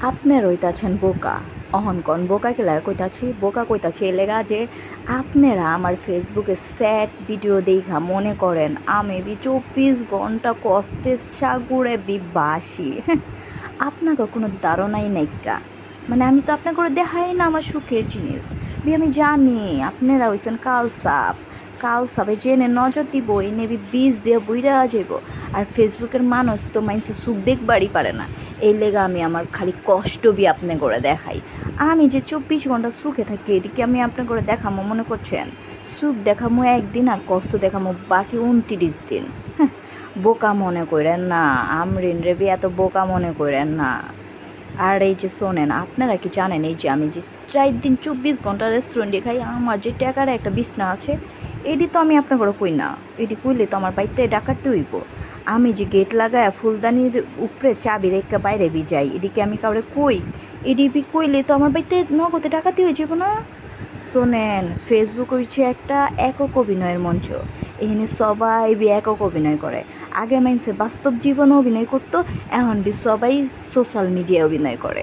আপনার হইতাছেন বোকা। অহন কন বোকা কে লাগা কইতাছি, বোকা কইতাছি এ লেগা যে আপনারা আমার ফেসবুকে স্যাড ভিডিও দেখা মনে করেন, আমি বি চব্বিশ ঘণ্টা কষ্টের সাগরে বিবাসী আপনাকে কোনো ধারণাই নাইকা মানে আমি তো আপনাকে দেখাই না আমার সুখের জিনিস। বি আমি জানি, আপনারা হইছেন কাল সাপ কাল সাপে জেনে নজর দিব এই নেবি বীজ দিয়ে বইরা যাইব। আর ফেসবুকের মানুষ তো মাইন্সে সুখ দেখবারই পারে না। এই লেগা আমি আমার খালি কষ্ট বি আপনি করে দেখাই। আমি যে চব্বিশ ঘণ্টা সুখে থাকি এদিকে আমি আপনার করে দেখামো মনে করছেন? সুখ দেখামো একদিন আর কষ্ট দেখামো বাকি উনত্রিশ দিন। হ্যাঁ, বোকা মনে করেন না আমরিন রেবি এত বোকা মনে করেন না। আর এই যে শোনেন আপনারা কি জানেন এই যে আমি যে চার দিন চব্বিশ ঘণ্টা রেস্টুরেন্টে খাই আমার যে টাকার একটা বিছনা আছে এটি তো আমি আপনার করে কই না? এটি কইলে তো আমার বাড়িতে ডাকাতে হইব। আমি যে গেট লাগায় ফুলদানির উপরে চাবি রেখা বাইরে বি যাই এদিকে আমি কাউরে কই? এডি বি কইলে তো আমার বাড়িতে নগদে ডাকাতি হয়ে যাব না? শোনেন ফেসবুক হচ্ছে একটা একক অভিনয়ের মঞ্চ। এখানে সবাই বি একক অভিনয় করে। আগে মাইনসে বাস্তব জীবনে অভিনয় করতো, এখন বি সবাই সোশ্যাল মিডিয়ায় অভিনয় করে।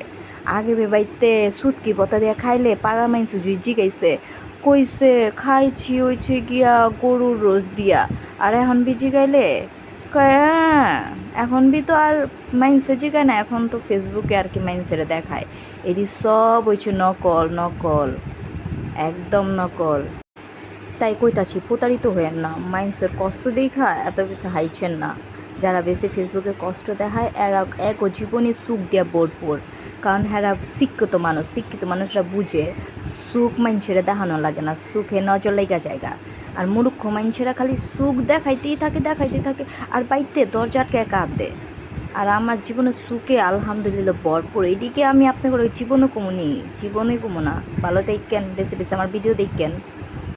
আগে বে বাইতে সুটকি পতা দিয়া খাইলে পাড়া মাইনসে জুই জিগাইছে, কইছে, খাইছি, হইছে গিয়া গরুর রোজ দিয়া। আর এখন বি জিগাইলে "হ্যাঁ, এখন বি তো আর মাইন্সে জিগায় না এখন তো ফেসবুকে আর কি মাইন্সেরে দেখায়। এটি সব হয়েছে নকল নকল একদম নকল। তাই কইতাছি প্রতারিত হয়েন না মাইন্সের কষ্ট দেখা এত বেশি হাইছেন না। যারা বেশি ফেসবুকে কষ্ট দেখায়, এরা এক ও জীবনে সুখ দিয়া ভরপুর। কারণ এরা শিক্ষিত মানুষ, শিক্ষিত মানুষরা বুঝে সুখ মাইনছেরা দেখানো লাগে না, সুখে নজর লেগা জায়গা। আর মূর্খ মাইনছেরা খালি সুখ দেখাইতেই থাকে দেখাইতেই থাকে, আর বাইতে দরজাকে কাঁদে আর আমার জীবনে সুখে আলহামদুলিল্লাহ ভরপুর। এদিকে আমি আপনাকে জীবনে কমুনি জীবনে কমু না। ভালো দেখেন, বেশি বেশি আমার ভিডিও দেখেন।